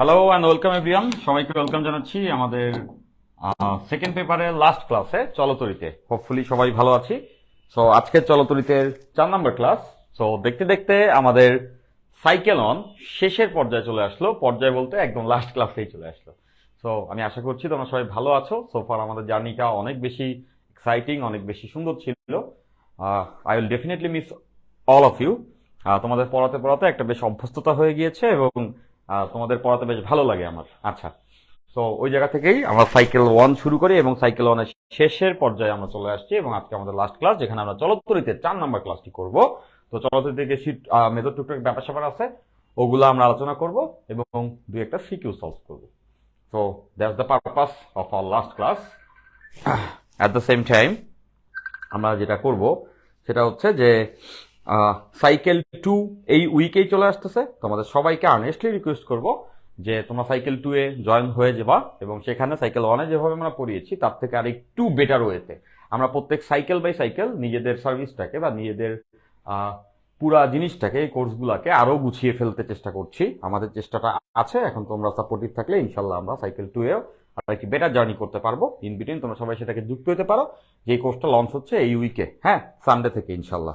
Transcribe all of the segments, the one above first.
Hello and welcome everyone সবাইকে welcome জানাচ্ছি আমাদের সেকেন্ড পেপারের লাস্ট ক্লাসে চলতরিতে। হোপফুলি সবাই ভালো আছি। সো আজকের চলতরিতের চার নম্বর ক্লাস সো দেখতে দেখতে আমাদের সাইকেল অন শেষের পর্যায়ে চলে আসলো। পর্যায়ে বলতে একদম লাস্ট ক্লাসেই চলে আসলো। সো আমি আশা করছি তোমরা সবাই ভালো আছো। সো ফার আমাদের জার্নিটা অনেক বেশি এক্সাইটিং অনেক বেশি সুন্দর ছিল। I will definitely miss all of you তোমাদের পড়াতে পড়াতে একটা বেশ অভ্যস্ততা হয়ে গিয়েছে এবং তোমাদের পড়াতে বেশ ভালো লাগে আমার। আচ্ছা তো ওই জায়গা থেকেই আমরা সাইকেল ওয়ান শুরু করি এবং সাইকেল ওয়ানের শেষের পর্যায়ে আমরা চলে আসছি এবং আজকে আমাদের লাস্ট ক্লাস যেখানে আমরা চলত্তরিতে চার নাম্বার ক্লাসটি করব। তো চলত্তরিতে যে শীট মেথড টুকটাক ব্যাপার স্যাপার আছে, ওগুলো আমরা আলোচনা করব এবং দুই একটা সিকিউ সলভ করব। So that's the purpose of our last class at the same time আমরা যেটা করব, সেটা হচ্ছে যে সাইকেল টু এই উইকেই চলে আসতেছে। তোমাদের সবাইকে আর্নেস্টলি রিকোয়েস্ট করব যে তোমরা সাইকেল টু এ জয়েন হয়ে যাবা এবং সেখানে সাইকেল ওয়ানে যেভাবে আমরা পড়িয়েছি, তার থেকে আর একটু বেটার ওয়েতে আমরা প্রত্যেক সাইকেল বাই সাইকেল নিজেদের সার্ভিসটাকে বা নিজেদের পুরা জিনিসটাকে, এই কোর্সগুলোকে আরও গুছিয়ে ফেলতে চেষ্টা করছি। আমাদের চেষ্টাটা আছে, এখন তোমরা সাপোর্টিভ থাকলে ইনশাল্লাহ আমরা সাইকেল টু এও আর একটি বেটার জার্নি করতে পারব। ইন বিটুইন তোমরা সবাই সেটাকে যুক্ত হতে পারো। যে কোর্সটা লঞ্চ হচ্ছে এই উইকে হ্যাঁ সানডে থেকে ইনশাল্লাহ।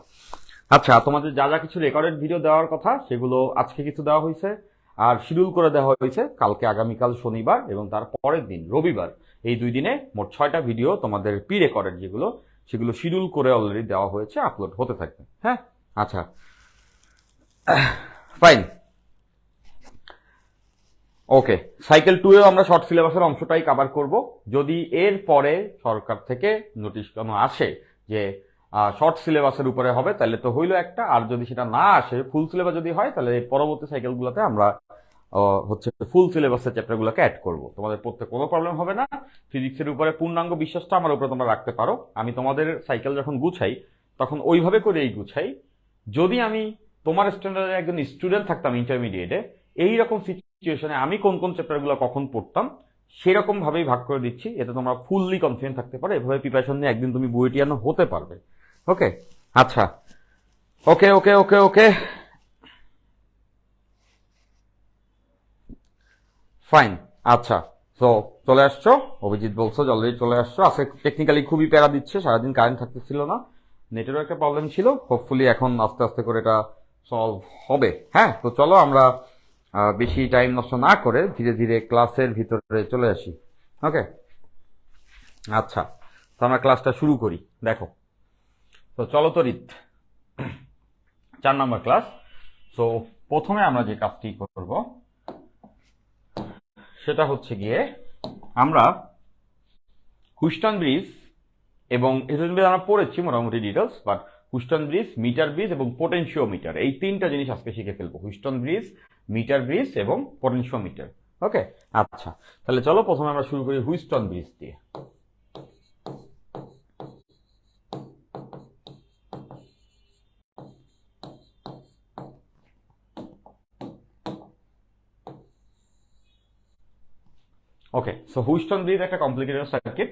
আচ্ছা তোমাদের যা যা কিছু রেকর্ডেড ভিডিও দেওয়ার কথা, সেগুলো আজকে কিছু দেওয়া হয়েছে। আর শিডিউল করে দেওয়া হয়েছে কালকে আগামীকাল শনিবার এবং তার পরের দিন রবিবার। এই দুই দিনে মোট ছয়টা ভিডিও তোমাদের পি রেকর্ডেড যেগুলো, সেগুলো শিডিউল করে অলরেডি দেওয়া হয়েছে আপলোড হতে থাকবে। হ্যাঁ? আচ্ছা। ফাইন ওকে সাইকেল টু এও আমরা শর্ট সিলেবাসের অংশটাই কভার করব। যদি এর পরে সরকার থেকে নোটিশ কোনো আসে যে শর্ট সিলেবাসের উপরে হবে তাহলে তো হইল একটা। আর যদি সেটা না আসে ফুল সিলেবাস যদি হয় তাহলে পরবর্তী সাইকেলগুলোতে আমরা হচ্ছে ফুল সিলেবাসের চ্যাপ্টারগুলোকে অ্যাড করব। তোমাদের পড়তে কোনো প্রবলেম হবে না। ফিজিক্সের উপরে পূর্ণাঙ্গ বিশ্বাসটা আমার উপরে তোমরা রাখতে পারো। আমি তোমাদের সাইকেল যখন গুছাই, তখন ওইভাবে করেই গুছাই। যদি আমি তোমার স্ট্যান্ডার্ডের একজন স্টুডেন্ট থাকতাম ইন্টারমিডিয়েটে এই রকম সিচুয়েশনে আমি কোন কোন চ্যাপ্টারগুলো কখন পড়তাম সেরকম ভাবেই ভাগ করে দিচ্ছি। এতে তোমরা ফুললি কনফিডেন্ট থাকতে পারো। এভাবে প্রিপারেশন নিয়ে একদিন তুমি বুয়েটিয়ানো হতে পারবে। ওকে আচ্ছা। ওকে ওকে ওকে ওকে ফাইন আচ্ছা। তো চলে আসছো? অভিজিৎ বলছো অলরেডি চলে আসছো। আজকে টেকনিক্যালি খুবই প্যারা দিচ্ছে, সারাদিন কারেন্ট থাকতেছিল না। নেটেরও একটা প্রবলেম ছিল। হোপফুলি এখন আস্তে আস্তে করে এটা সলভ হবে। হ্যাঁ তো চলো আমরা বেশি টাইম নষ্ট না করে ধীরে ধীরে ক্লাসের ভিতরে চলে আসি। ওকে আচ্ছা। তো আমরা ক্লাসটা শুরু করি। দেখো। তো চলো তো রিত। চার নম্বর ক্লাস। তো প্রথমে আমরা যে কাজটি করব, সেটা হচ্ছে গিয়ে আমরা হুস্টন ব্রিজ এবং আমরা পড়েছি মোটামুটি details but Wheatstone bridge meter bridge এবং পোটেনশিওমিটার এই তিনটা জিনিস আজকে শিখে ফেলব। হুস্টন ব্রিজ মিটার ব্রিজ এবং পোটেনশিওমিটার ওকে আচ্ছা তাহলে চলো প্রথমে আমরা শুরু করি হুইস্টন ব্রিজ দিয়ে। ওকে সো হুইস্টন ব্রিজ একটা কমপ্লিকেটেড সার্কিট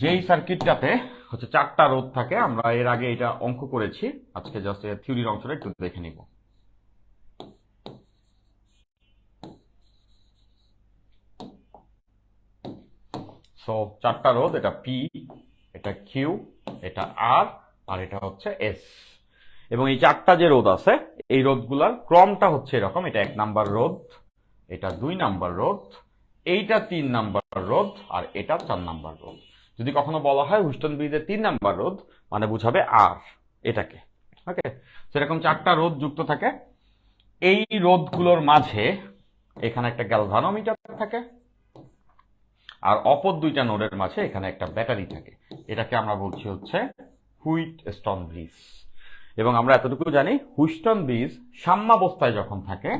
যেই সার্কিটটাতে হচ্ছে চারটা রোধ থাকে, আমরা এর আগে এটা অঙ্ক করেছি। আজকে জাস্ট এর থিওরির অংশটা একটু দেখে নিব। সো চারটা রোধ, এটা পি এটা কিউ এটা আর আর এটা হচ্ছে এস এবং এই চারটা যে রোধ আছে, এই রোধগুলার ক্রমটা হচ্ছে এরকম। এটা এক নাম্বার রোধ, এটা দুই নাম্বার রোধ এইটা তিন নাম্বার রোধ আর এটা চার নাম্বার রোধ। যদি কখনো বলা হয় হুস্টন ব্রিজের তিন নাম্বার রোধ মানে বুঝাবে আর, এটাকে। ওকে? সেরকম চারটা রোধ যুক্ত থাকে। এই রোধগুলোর মাঝে এখানে একটা গ্যালভানোমিটার থাকে আর অপর দুইটা নোডের মাঝে এখানে একটা ব্যাটারি থাকে। এটাকে আমরা বলছি হচ্ছে হুইট স্টোন ব্রিজ। এবং আমরা এতটুকু জানি হুইস্টন ব্রিজ সাম্যাবস্থায় যখন থাকে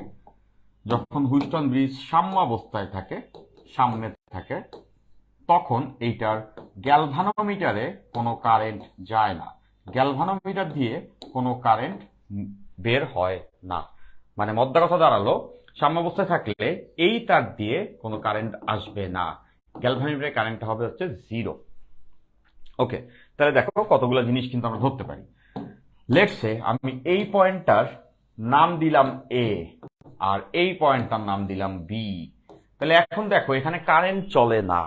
যখন হুইস্টন ব্রিজ সাম্যাবস্থায় থাকে, সামনে থাকে, তখন এইটার গ্যালভানোমিটারে কোনো কারেন্ট যায় না। গ্যালভানোমিটার দিয়ে কোনো কারেন্ট বের হয় না। মানে মধ্যা কথা দাঁড়াল, সাম্যাবস্থায় থাকলে এই তার দিয়ে কোনো কারেন্ট আসবে না। গ্যালভানোমিটারে কারেন্টটা হবে হচ্ছে জিরো। ওকে তাহলে দেখো কতগুলো জিনিস কিন্তু আমরা ধরতে পারি। লেটসে আমি এই পয়েন্টটার নাম দিলাম এ আর এই পয়েন্টটার নাম দিলাম বি তাহলে এখন দেখো, এখানে কারেন্ট চলে না।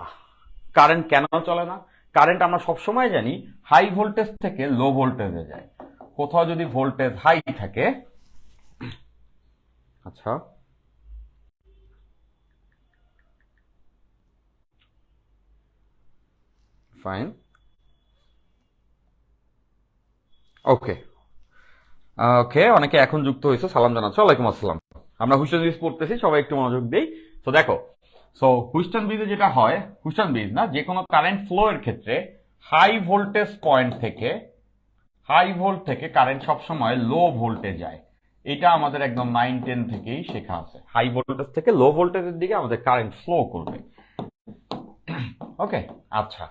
কারেন্ট কেন চলে না? কারেন্ট আমরা সবসময় জানি হাই ভোল্টেজ থেকে লো ভোল্টেজে যায়। কোথাও যদি ভোল্টেজ হাই থাকে আচ্ছা ফাইন ওকে ওকে অনেকে এখন যুক্ত হয়েছে, সালাম জানাচ্ছি, ওয়ালাইকুম আসসালাম। আমরা হুইস্টন ব্রিজ পড়তেছি, সবাই একটু মনোযোগ দেই। তো দেখো সো হুইস্টন ব্রিজে যেটা হয় হুইস্টন ব্রিজ না, যে কোনো কারেন্ট ফ্লো এর ক্ষেত্রে হাই ভোল্টেজ পয়েন্ট থেকে হাই ভোল্ট থেকে কারেন্ট সবসময় লো ভোল্টে যায়। এটা আমাদের একদম নাইন টেন থেকেই শেখা আছে। হাই ভোল্টেজ থেকে লো ভোল্টেজের দিকে আমাদের কারেন্ট ফ্লো করবে। ওকে আচ্ছা।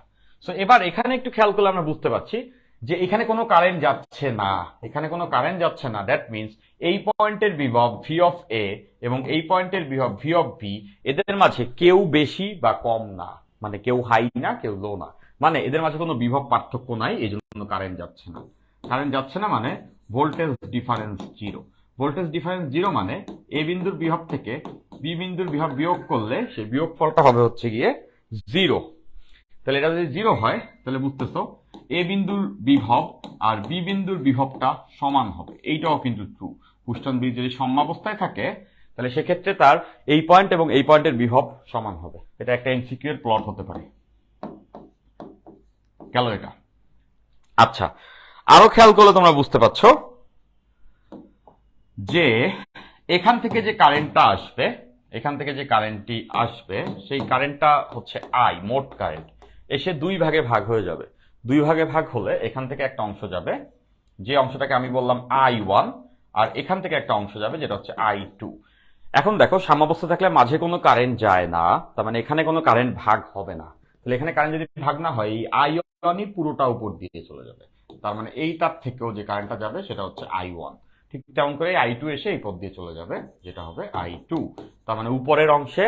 সো এবার এখানে একটু খেয়াল করলে আমরা বুঝতে পারছি যে এখানে কোনো কারেন্ট যাচ্ছে না। এখানে কোনো কারেন্ট যাচ্ছে না। দ্যাট মিনস এই পয়েন্টের বিভব ভি অফ এ এবং এই পয়েন্টের বিভব ভি অফ বি এদের মাঝে কেউ বেশি বা কম না। মানে কেউ হাই না, কেউ লো না। মানে এদের মাঝে কোনো বিভব পার্থক্য নাই এই জন্য কারেন্ট যাচ্ছে না। কারেন্ট যাচ্ছে না মানে voltage difference zero voltage difference zero মানে এ বিন্দুর বিভব থেকে বি বিন্দুর বিভব বিয়োগ করলে সেই বিয়োগ ফলটা হবে হচ্ছে গিয়ে জিরো তাহলে এটা যদি জিরো হয়, তাহলে বুঝতেছো এ বিন্দুর বিভব আর বি বিন্দুর বিভবটা সমান হবে। এইটাও কিন্তু ট্রু হুস্টন ব্রিজ যদি সমাবস্থায় থাকে, তাহলে সেক্ষেত্রে তার এই পয়েন্ট এবং এই পয়েন্টের বিভব সমান হবে। এটা একটা এনসিকিউর প্লট হতে পারে। গেল এটা। আচ্ছা আরও খেয়াল করলে তোমরা বুঝতে পারছ যে এখান থেকে যে কারেন্টটা আসবে, এখান থেকে যে কারেন্টটি আসবে, সেই কারেন্টটা হচ্ছে আই মোট কারেন্ট এসে দুই ভাগে ভাগ হয়ে যাবে। দুই ভাগে ভাগ হলে এখান থেকে একটা অংশ যাবে, যে অংশটাকে আমি বললাম আই ওয়ান আর এখান থেকে একটা অংশ যাবে যেটা হচ্ছে আই টু এখন দেখো, সাম্যাবস্থা থাকলে মাঝে কোনো কারেন্ট যায় না, তার মানে এখানে কোনো কারেন্ট ভাগ হবে না। তাহলে এখানে কারেন্ট যদি ভাগ না হয়, এই আই ওয়ানই পুরোটা উপর দিয়ে চলে যাবে। তার মানে এই তার থেকেও যে কারেন্টটা যাবে সেটা হচ্ছে আই ওয়ান ঠিক তেমন করে আই টু এসে এই পথ দিয়ে চলে যাবে, যেটা হবে আই টু তার মানে উপরের অংশে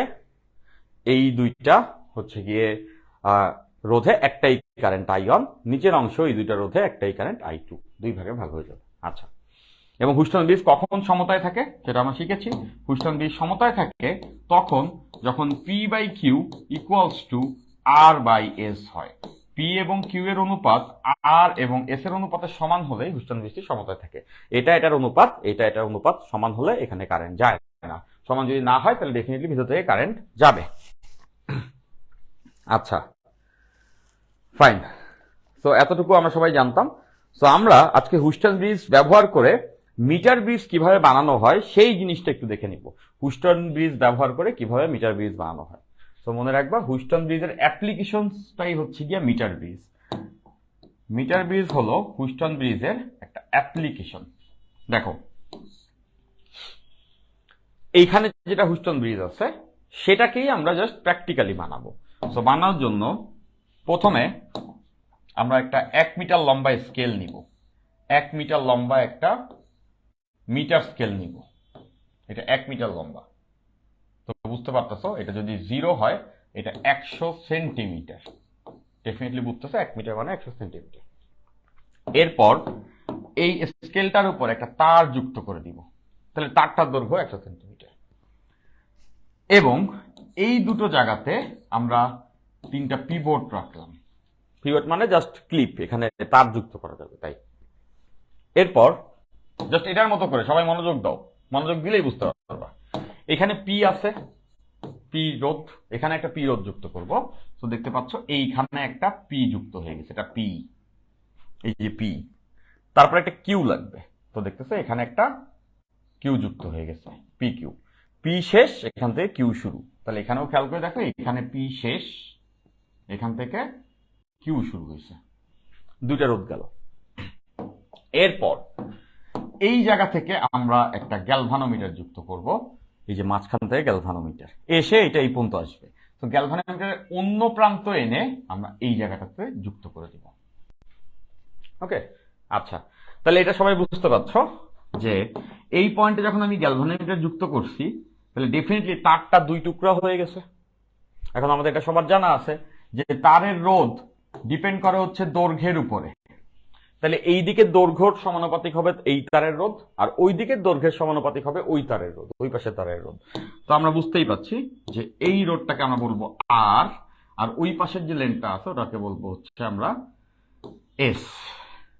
এই দুইটা হচ্ছে গিয়ে রোধে একটাই কারেন্ট আই ওয়ান নিচের অংশ এই দুইটা রোধে একটাই কারেন্ট আই টু দুই ভাগে ভাগ হয়ে যাবে। আচ্ছা। এবং হুস্টন ব্রিজ কখন সমতায় থাকে সেটা আমরা শিখেছি। হুস্টন ব্রিজ সমতায় থাকে তখন যখন P by Q equals to R by S হয়। পি এবং কিউ এর অনুপাত আর এবং এস এর অনুপাতের সমান হলে হুস্টন ব্রিজটি সমতায় থাকে। এটা এটার অনুপাত, এটা এটার অনুপাত সমান হলে এখানে কারেন্ট যায় না। সমান যদি না হয়, তাহলে ডেফিনেটলি ভিতর থেকে কারেন্ট যাবে। আচ্ছা। ফাইন তো এতটুকু আমরা সবাই জানতাম। তো আমরা আজকে হুস্টন ব্রিজ ব্যবহার করে মিটার ব্রিজ কীভাবে বানানো হয়, সেই জিনিসটা একটু দেখে নিব। হুস্টন ব্রিজ ব্যবহার করে কীভাবে মিটার ব্রিজ বানানো হয়। তো মনে রাখবা হুস্টন ব্রিজের অ্যাপ্লিকেশনটাই হচ্ছে গিয়া মিটার ব্রিজ মিটার ব্রিজ হলো হুস্টন ব্রিজের একটা অ্যাপ্লিকেশন দেখো, এইখানে যেটা হুস্টন ব্রিজ আছে, সেটাকেই আমরা জাস্ট প্র্যাকটিক্যালি বানাবো। তো বানানোর জন্য প্রথমে আমরা একটা এক মিটার লম্বা স্কেল নিব। এক মিটার লম্বা একটা মিটার স্কেল নিব। এটা এক মিটার লম্বা। তো বুঝতে পারতেছো? এটা যদি জিরো হয়, এটা একশো সেন্টিমিটার। ডেফিনেটলি বুঝতেছো? এক মিটার মানে একশো সেন্টিমিটার। এরপর এই স্কেলটার উপর একটা তার যুক্ত করে দিব। তাহলে তারটার দৈর্ঘ্য একশো সেন্টিমিটার। এবং এই দুটো জায়গাতে আমরা তিনটা পিভট রাখলাম। পিভট মানে জাস্ট ক্লিপ এখানে তার যুক্ত করা যাবে তাই। এরপর জাস্ট এটার মতো করে সবাই মনোযোগ দাও। মনোযোগ দিলেই বুঝতে পারবা। এখানে পি আছে পি রোধ এখানে একটা পি রোধ যুক্ত করব। তো দেখতে পাচ্ছ এইখানে একটা পি যুক্ত হয়ে গেছে এটা পি এই যে পি তারপর একটা কিউ লাগবে। তো দেখতেছো এখানে একটা কিউ যুক্ত হয়ে গেছে পি কিউ পি শেষ এখান থেকে কিউ শুরু। তাহলে এখানেও খেয়াল করে দেখো এখানে পি শেষ এখান থেকে কিউ শুরু হয়েছে। দুইটা রোধ গেল। এরপর এই জায়গা থেকে আমরা একটা গ্যালভানোমিটার যুক্ত করব। এই যে মাঝখান থেকে গ্যালভানোমিটার এসে এটা এই পর্যন্ত আসবে। তো গ্যালভানোমিটারের অন্য প্রান্ত এনে আমরা এই জায়গাটাতে যুক্ত করে দিব। ওকে আচ্ছা। তাহলে এটা সবাই বুঝতে পারছ যে এই পয়েন্টে যখন আমি গ্যালভানোমিটার যুক্ত করছি তাহলে ডেফিনেটলি তারটা দুই টুকরা হয়ে গেছে। এখন আমাদের এটা সবার জানা আছে। যে তারের রোধ ডিপেন্ড করে হচ্ছে দৈর্ঘ্যের উপরে। তাহলে এই দিকের দৈর্ঘ্যর সমানুপাতিক হবে এই তারের রোধ, আর ওই দিকের দৈর্ঘ্যের সমানুপাতিক হবে ওই তারের রোধ, ওই পাশের তারের রোধ। তো আমরা বুঝতেই পাচ্ছি যে এই রোডটাকে আমরা বলব আর আর ওই পাশের যে লেনটা আছে ওটাকে বলব হচ্ছে আমরা এস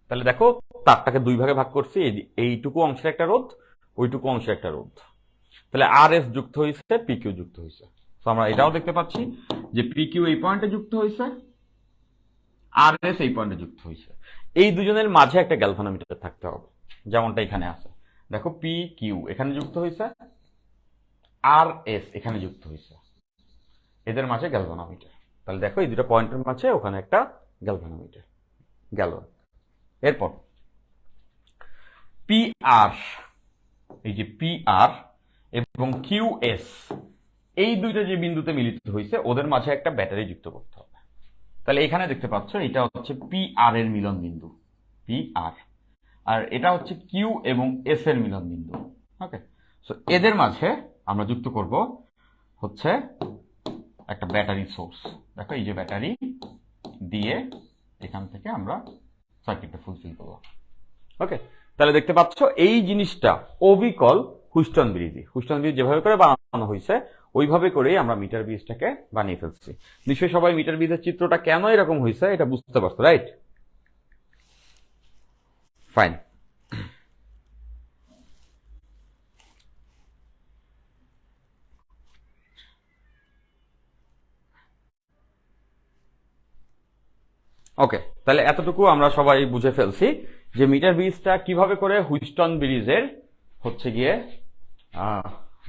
তাহলে দেখো তারটাকে দুই ভাগে ভাগ করছি, এই- এইটুকু অংশের একটা রোধ, ওইটুকু অংশের একটা রোধ। তাহলে আর এস যুক্ত হয়েছে পি কিউ যুক্ত হয়েছে। তো আমরা এটাও দেখতে পাচ্ছি। যে পি কিউ এই পয়েন্টে যুক্ত হয়েছে আর এস এই পয়েন্টে যুক্ত হয়েছে। এই দুজনের মাঝে একটা গ্যালভানোমিটার থাকতে হবে, যেমনটা এখানে আছে। দেখো পি কিউ এখানে যুক্ত হয়েছে আর এস এখানে যুক্ত হয়েছে। এদের মাঝে গ্যালভানোমিটার তাহলে দেখো এই দুটো পয়েন্টের মাঝে ওখানে একটা গ্যালভানোমিটার গেল। এরপর পি আর এই যে পি আর এবং কিউ এস এই দুইটা যে বিন্দুতে মিলিত হয়েছে ওদের মাঝে একটা ব্যাটারি যুক্ত করতে হবে। তাহলে এখানে দেখতে পাচ্ছ, এটা হচ্ছে পি আর এর মিলন বিন্দু পি আর আর এটা হচ্ছে কিউ এবং এস এর মিলন বিন্দু ওকে সো এদের মাঝে আমরা যুক্ত করব হচ্ছে একটা ব্যাটারি সোর্স দেখো, এই যে ব্যাটারি দিয়ে এখান থেকে আমরা সার্কিটটা ফুলফিল করব ওকে তাহলে দেখতে পাচ্ছ, এই জিনিসটা অবিকল হুস্টন ব্রিজই হুস্টন ব্রিজ যেভাবে করে বানানো হয়েছে ওইভাবে করেই আমরা মিটার ব্রিজটাকে বানিয়ে ফেলছি। নিশ্চয়ই সবাই মিটার ব্রিজের চিত্রটা কেন এরকম হয়েছে এটা বুঝতে পারছ রাইট ফাইন ওকে তাহলে এতটুকু আমরা সবাই বুঝে ফেলছি যে মিটার ব্রিজটা কীভাবে করে হুইস্টন ব্রিজের হচ্ছে গিয়ে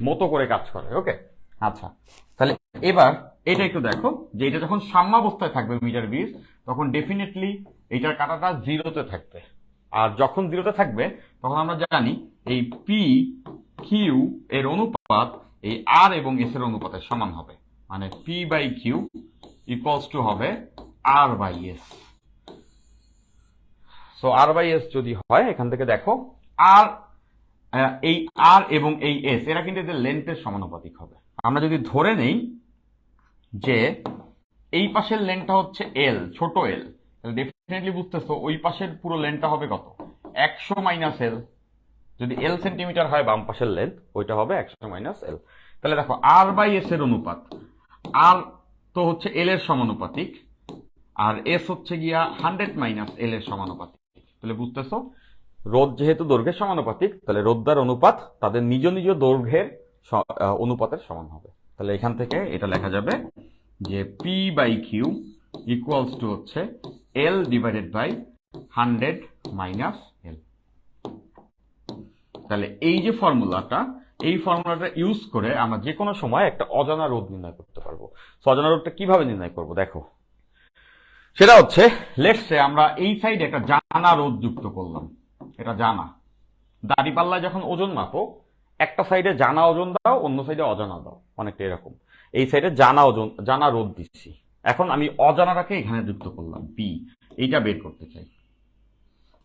মতো করে কাজ করে ওকে আচ্ছা তাহলে এবার এটা একটু দেখো, যে এটা যখন সাম্যাবস্থায় থাকবে মিটার ব্রিজ তখন ডেফিনেটলি এটার কাটাটা জিরোতে থাকবে। আর যখন জিরোতে থাকবে, তখন আমরা জানি এই পি কিউ এর অনুপাত এই আর এবং এস এর অনুপাতের সমান হবে। মানে P by Q equals to হবে R by S so R by S যদি হয়, এখান থেকে দেখো আর এই আর এবং এই এস এরা কিন্তু এদের লেন্থের সমানুপাতিক হবে। আমরা যদি ধরে নেই যে এই পাশের লেনটা হচ্ছে এল ছোট এল তাহলে ডেফিনেটলি বুঝতেছো ওই পাশের পুরো লেনটা হবে কত? একশো মাইনাস এল যদি এল সেন্টিমিটার হয় বাম পাশের লেন্থ ওইটা হবে একশো মাইনাস এল তাহলে দেখো আর বাই এস এর অনুপাত। আর তো হচ্ছে এল এর সমানুপাতিক, আর এস হচ্ছে গিয়া হান্ড্রেড মাইনাস এল এর সমানুপাতিক। তাহলে বুঝতেছো? রোদ যেহেতু দৈর্ঘ্যের সমানুপাতিক, তাহলে রোধদার অনুপাত তাদের নিজ নিজ দৈর্ঘ্যের অনুপাতের সমান হবে। তাহলে এখান থেকে এটা লেখা যাবে যে P by Q equals to হচ্ছে L divided by hundred minus L তাহলে এই যে ফর্মুলাটা, এই ফর্মুলাটা ইউজ করে আমরা যে কোনো সময় একটা অজানা রোধ নির্ণয় করতে পারব। অজানা রোধটা কীভাবে নির্ণয় করব? দেখো। সেটা হচ্ছে লেটসে আমরা এই সাইডে একটা জানা রোধ যুক্ত করলাম। এটা জানা। দাড়িপাল্লায় যখন ওজন মাপো একটা সাইডে জানা ওজন দাও, অন্য সাইডে অজানা দাও। অনেকটা এরকম। এই সাইডে জানা ওজন, জানা রোধ দিচ্ছি। এখন আমি অজানাটাকে এখানে যুক্ত করলাম পি এইটা বের করতে চাই।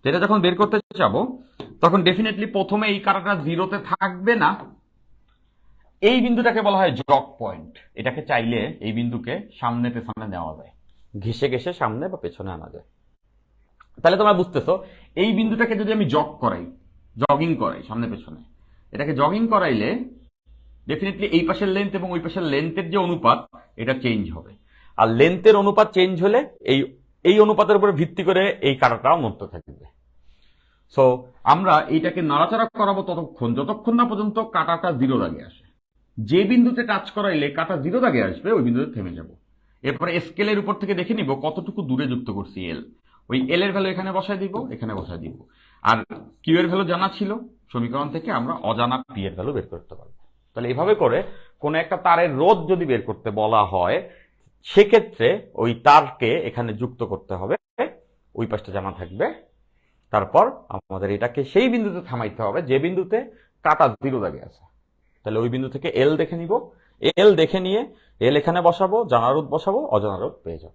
যেটা যখন বের করতে যাব, তখন ডেফিনেটলি প্রথমে এই কারাটা জিরোতে থাকবে না। এই বিন্দুটাকে বলা হয় জক পয়েন্ট। এটাকে চাইলে এই বিন্দুকে সামনে পেছনে নেওয়া যায়। ঘেসে ঘেসে সামনে বা পেছনে আনা যায়। তাহলে তোমরা বুঝতেছো, এই বিন্দুটাকে যদি আমি জগ করাই জগিং করাই সামনে পেছনে এটাকে জগিং করাইলে ডেফিনেটলি এই পাশের লেন্থ এবং ওই পাশের লেন্থের যে অনুপাত, এটা চেঞ্জ হবে। আর লেন্থের অনুপাত চেঞ্জ হলে এই এই অনুপাতের উপরে ভিত্তি করে এই কাটাটাও নড়তে থাকবে। সো আমরা এইটাকে নাড়াচাড়া করাবো ততক্ষণ, যতক্ষণ না পর্যন্ত কাটাটা জিরো দাগে আসে। যে বিন্দুতে টাচ করাইলে কাটা জিরো দাগে আসবে, ওই বিন্দুতে থেমে যাব। এরপরে স্কেলের উপর থেকে দেখে নিব কতটুকু দূরে যুক্ত করছি এল ওই এল এর ভ্যালু এখানে বসায় দিব, এখানে বসায় দিব। আর কিউ এর ভ্যালু জানা ছিল সমীকরণ থেকে আমরা অজানা পি এর ভ্যালু বের করতে পারব। তাহলে এভাবে করে কোন একটা তারের রোধ যদি বের করতে বলা হয়, সেক্ষেত্রে ওই তারকে এখানে যুক্ত করতে হবে, ওই পাশটা জানা থাকবে। তারপর আমাদের এটাকে সেই বিন্দুতে থামাইতে হবে, যে বিন্দুতে কাটা জিরো দাগে আছে। তাহলে ওই বিন্দু থেকে এল দেখে নিব। এল দেখে নিয়ে এল এখানে বসাবো, জানা রোধ বসাবো, অজানা রোধ পেয়ে যাব।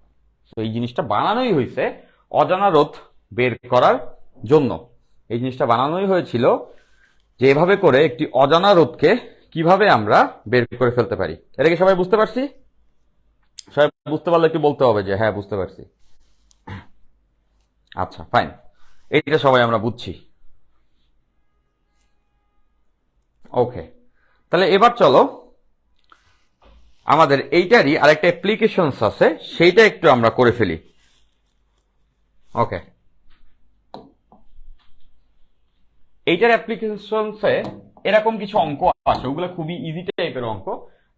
তো এই জিনিসটা বানানোই হয়েছে অজানা রোধ বের করার জন্য। এই জিনিসটা বানানোই হয়েছিল যে এভাবে করে একটি অজানা রোধকে কীভাবে আমরা বের করে ফেলতে পারি? এটা কি সবাই বুঝতে পারছি? সবাই বুঝতে পারলে একটু বলতে হবে যে হ্যাঁ বুঝতে পারছি। আচ্ছা ফাইন এইটা সবাই আমরা বুঝছি। ওকে তাহলে এবার চলো, আমাদের এইটারই আরেকটা অ্যাপ্লিকেশনস আছে, সেইটা একটু আমরা করে ফেলি। ওকে এইটার অ্যাপ্লিকেশনসে এরকম কিছু অঙ্ক আছে। ওগুলো খুবই ইজি টাইপের অঙ্ক,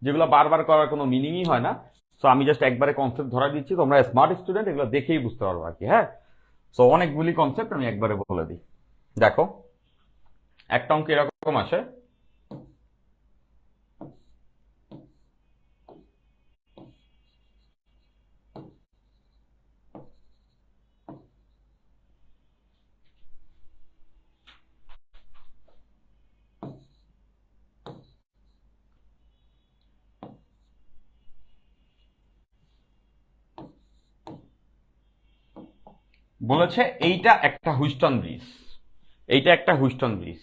যেগুলো বারবার করার কোনো মিনিংই হয় না। সো আমি জাস্ট একবারে কনসেপ্ট ধরা দিচ্ছি, তোমরা স্মার্ট স্টুডেন্ট এগুলো দেখেই বুঝতে পারব আর কি হ্যাঁ? সো অনেকগুলি কনসেপ্ট আমি একবারে বলে দিই। দেখো, একটা অঙ্ক এরকম আসে বলেছে, এইটা একটা হুইস্টন ব্রিজ। এইটা একটা হুইস্টন ব্রিজ।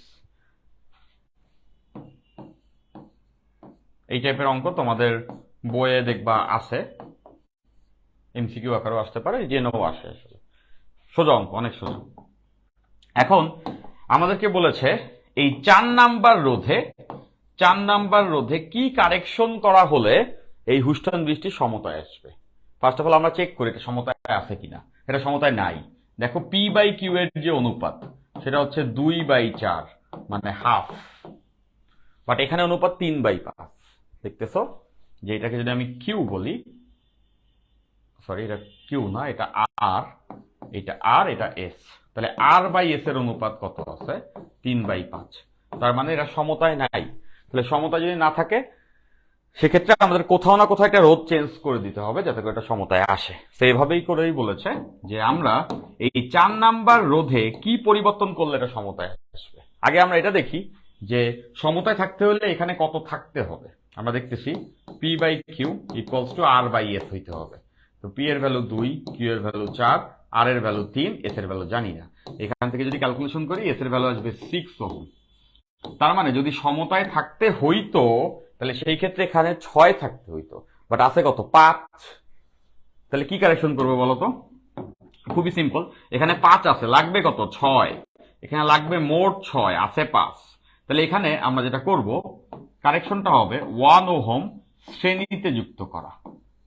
এই টাইপের অঙ্ক তোমাদের বইয়ে দেখবা আছে। এমসিকিউ আকারও আসতে পারে, জেনেও আসে আসলে। সোজা অঙ্ক, অনেক সোজা। এখন আমাদেরকে বলেছে, এই চার নাম্বার রোধে, চার নাম্বার রোধে কি কারেকশন করা হলে এই হুস্টন বৃষ্টি সমতায় আসবে? ফার্স্ট অফ অল আমরা চেক করি এটা সমতায় আছে কিনা। এটা সমতায় নাই। দেখো পি বাই কিউ এর যে অনুপাত, সেটা হচ্ছে দুই বাই চার মানে হাফ বাট এখানে অনুপাত তিন বাই পাঁচ। দেখতেছো? যে এটাকে যদি আমি কিউ বলি সরি এটা কিউ না, এটা আর এটা আর এটা এস তাহলে আর বাই এস এর অনুপাত কত আছে? তিন বাই পাঁচ। তার মানে এটা সমতায় নাই। তাহলে সমতা যদি না থাকে সেক্ষেত্রে আমাদের কোথাও না কোথাও একটা রোধ চেঞ্জ করে দিতে হবে যাতে করে এটা সমতায় আসে। সেইভাবেই করেই বলেছে যে আমরা এই চার নাম্বার রোধে কি পরিবর্তন করলে এটা সমতায় আসবে। আগে আমরা এটা দেখি যে সমতায় থাকতে হলে এখানে কত থাকতে হবে। আমরা দেখতেছি P by Q equals to R by S হইতে হবে। তো পি এর ভ্যালু দুই কিউ এর ভ্যালু চার আর এর ভ্যালু তিন এস এর ভ্যালু জানি না। এখান থেকে যদি ক্যালকুলেশন করি এস এর ভ্যালু আসবে সিক্স ওহম। তার মানে যদি সমতায় থাকতে হইতো তাহলে সেই ক্ষেত্রে এখানে ছয় থাকতে হইতো। বাট আছে কত? পাঁচ। তাহলে কি কারেকশন করব বলতো খুবই সিম্পল এখানে পাঁচ আছে। লাগবে কত? ছয়। এখানে লাগবে মোট ছয়। আছে পাঁচ। তাহলে এখানে আমরা যেটা করব কারেকশনটা হবে ওয়ান ওহম শ্রেণীতে যুক্ত করা।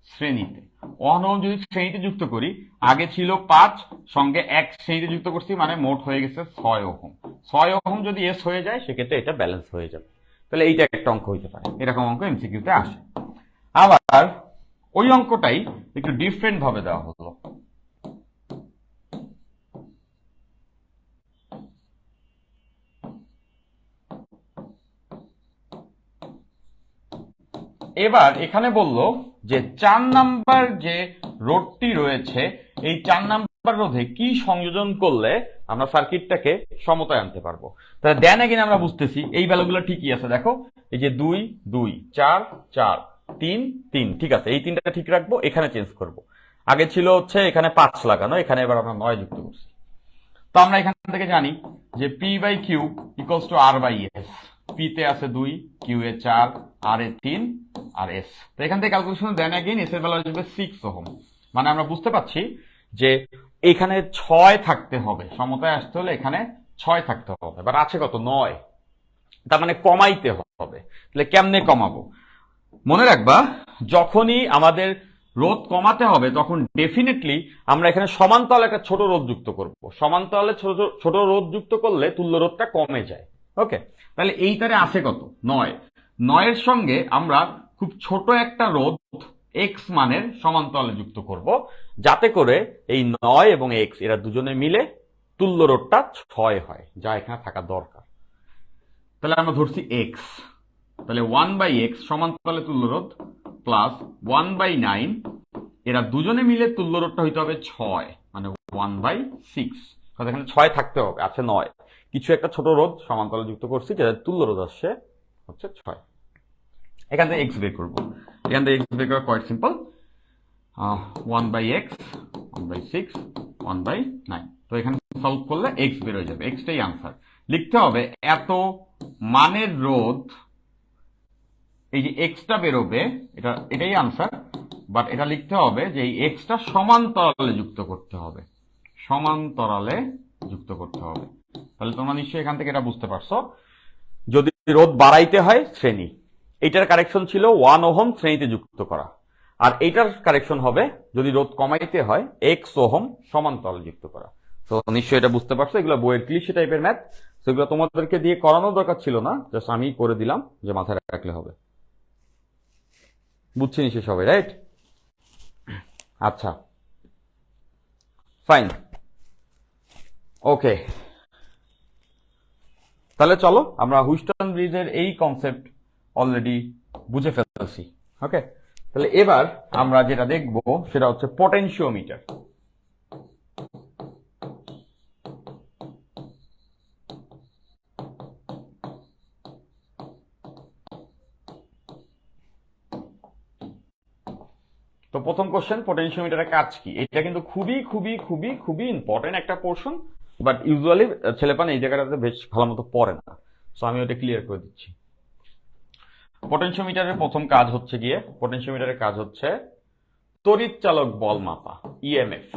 শ্রেণীতে। ওয়ান ওহম যদি শ্রেণীতে যুক্ত করি, আগে ছিল পাঁচ, সঙ্গে এক শ্রেণীতে যুক্ত করছি মানে মোট হয়ে গেছে ছয় ওহম। ছয় ওহম যদি এস হয়ে যায়, সেক্ষেত্রে এটা ব্যালেন্স হয়ে যাবে। তাহলে এইটা একটা অঙ্ক হইতে পারে। এরকম অঙ্ক এমসিকিউতে আসে। আবার ওই অঙ্কটাই একটু ডিফারেন্ট ভাবে দেওয়া হলো। এবার এখানে বলল যে চার নাম্বার যে রোডটি রয়েছে, এই চার নাম্বার রোধে কি সংযোজন করলে আমরা সার্কিটটাকে সমতায় আনতে পারব। তাহলে দেন এগেন আমরা বুঝতেছি, এই ভ্যালুগুলো ঠিকই আছে। দেখো, এই যে দুই দুই, চার চার, তিন তিন, ঠিক আছে, এই তিনটা ঠিক রাখব, এখানে চেঞ্জ করব। আগে ছিল হচ্ছে এখানে পাঁচ লাগানো, এখানে এবার আমরা নয় যুক্ত করছি। তো আমরা এখান থেকে জানি যে P by Q equals to R by S P তে আছে দুই কিউ এ চার আর এ তিন, আর এস তো এখান থেকে ক্যালকুলেশন দেন অ্যাগেন এস এর ভ্যালু আসবে সিক্স ওহম। মানে আমরা বুঝতে পারছি যে এখানে ছয় থাকতে হবে। সমতায় আসতে হলে এখানে ছয় থাকতে হবে। এবার আছে কত? নয়। তার মানে কমাইতে হবে। তাহলে কেমনে কমাবো? মনে রাখবা, যখনই আমাদের রোধ কমাতে হবে, তখন ডেফিনেটলি আমরা এখানে সমান্তরাল একটা ছোট রোধ যুক্ত করব। সমান্তরালে ছোট ছোট রোধ যুক্ত করলে তুল্য রোধটা কমে যায়। ওকে তাহলে এইটারে আছে কত? নয়। নয়ের সঙ্গে আমরা খুব ছোট একটা রোধ এক্স মানের সমান্তরালে যুক্ত করব, যাতে করে এই নয় এবং এক্স এরা দুজনে মিলে তুল্য রোডটা ছয় হয়, যা এখানে থাকা দরকার। তাহলে আমরা ধরছি এক্স তাহলে ওয়ান বাই এক্স সমান্তরালে তুল্যরোধ প্লাস ওয়ান বাই নাইন এরা দুজনে মিলে তুল্যরোধটা হইতে হবে ছয় মানে ওয়ান বাই সিক্স এখানে ছয় থাকতে হবে, আছে নয়। কিছু একটা ছোট রোধ সমান্তরালে যুক্ত করছি, যেটা তুল্যরোধ আসছে হচ্ছে ছয়। এখান থেকে এক্স বের করব। এখান থেকে এক্স বের করা quite simple one by X one by six one by nine তো এখানে সলভ করলে এক্স বের হয়ে যাবে এক্সটাই আনসার লিখতে হবে এত মানের রোধ, এই যে এক্সটা বেরোবে, এটা, এটাই আনসার বাট এটা লিখতে হবে যে এই এক্সটা সমান্তরালে যুক্ত করতে হবে। সমান্তরালে যুক্ত করতে হবে। তাহলে তোমরা নিশ্চয়ই এখান থেকে এটা বুঝতে পারছ। যদি রোধ বাড়াইতে হয়, শ্রেণি। এইটার কারেকশন ছিল ওয়ান ওহম শ্রেণীতে যুক্ত করা। আর এইটার কারেকশন হবে যদি রোধ কমাইতে হয় এক্স ওহম সমান্তরাল যুক্ত করা। তো নিশ্চয়ই এটা বুঝতে পারছ, এগুলো বইয়ের ক্লিশে টাইপের ম্যাথ। সেগুলো তোমাদেরকে দিয়ে করানোর দরকার ছিল না, জাস্ট আমি করে দিলাম যে মাথায় রাখলে হবে। বুঝছি নিশ্চয়ই সবাই রাইট? আচ্ছা। ফাইন। ওকে। তাহলে চলো, আমরা হুইস্টন ব্রিজের এই কনসেপ্ট অলরেডি বুঝে ফেলছি। ওকে তাহলে এবার আমরা যেটা দেখব সেটা হচ্ছে পটেনশিওমিটার তো প্রথম কোশ্চেন পটেনশিওমিটারের কাজ কি? এটা কিন্তু খুবই খুবই খুবই খুবই ইম্পর্টেন্ট একটা পোর্শন বাট ইউজুয়ালি ছেলেপান এই জায়গাটাতে বেশ ভালো মতো পড়ে না। সো আমি ওটা ক্লিয়ার করে দিচ্ছি। পটেনশিওমিটারের প্রথম কাজ হচ্ছে গিয়ে পটেনশিওমিটারের কাজ হচ্ছে তড়িৎ চালক বল মাপা E ইএমএফ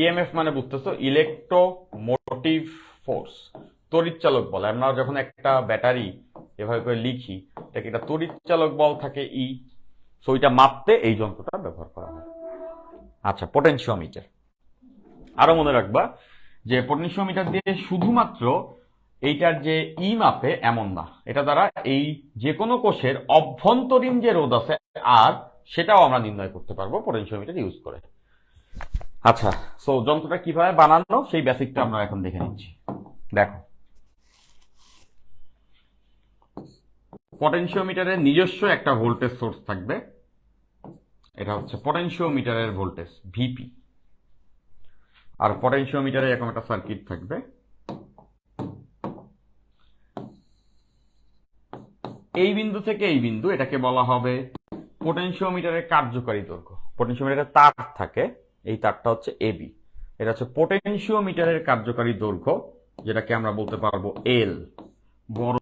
ইএমএফ মানে বুঝতেছো ইলেকট্রোমোটিভ ফোর্স তড়িৎ চালক বল। আমরা যখন একটা ব্যাটারি এভাবে করে লিখি, এটাকে একটা তড়িৎ চালক বল থাকে ই সো ওইটা মাপতে এই যন্ত্রটা ব্যবহার করা হয়। আচ্ছা পটেনশিওমিটার আরও মনে রাখবা যে পটেনশিওমিটার দিয়ে শুধুমাত্র এইটার যে ই মাপে এমন না। এটা দ্বারা এই যে কোনো কোষের অভ্যন্তরীণ যে রোধ আছে আর সেটাও আমরা নির্ণয় করতে পারব পটেনশিওমিটার ইউজ করে। আচ্ছা সো যন্ত্রটা কীভাবে বানানো সেই বেসিকটা আমরা এখন দেখে নিচ্ছি। দেখো। পটেনশিওমিটারের নিজস্ব একটা ভোল্টেজ সোর্স থাকবে। এটা হচ্ছে পটেনশিওমিটারের ভোল্টেজ ভিপি আর পটেনশিওমিটারে এরকম একটা সার্কিট থাকবে। এই বিন্দু থেকে এই বিন্দু, এটাকে বলা হবে পোটেনশিওমিটারের কার্যকারী দৈর্ঘ্য। পোটেনশিওমিটারের তার থাকে, এই তারটা হচ্ছে এবি এটা হচ্ছে পোটেনশিওমিটারের কার্যকারী দৈর্ঘ্য, যেটাকে আমরা বলতে পারব এল বড়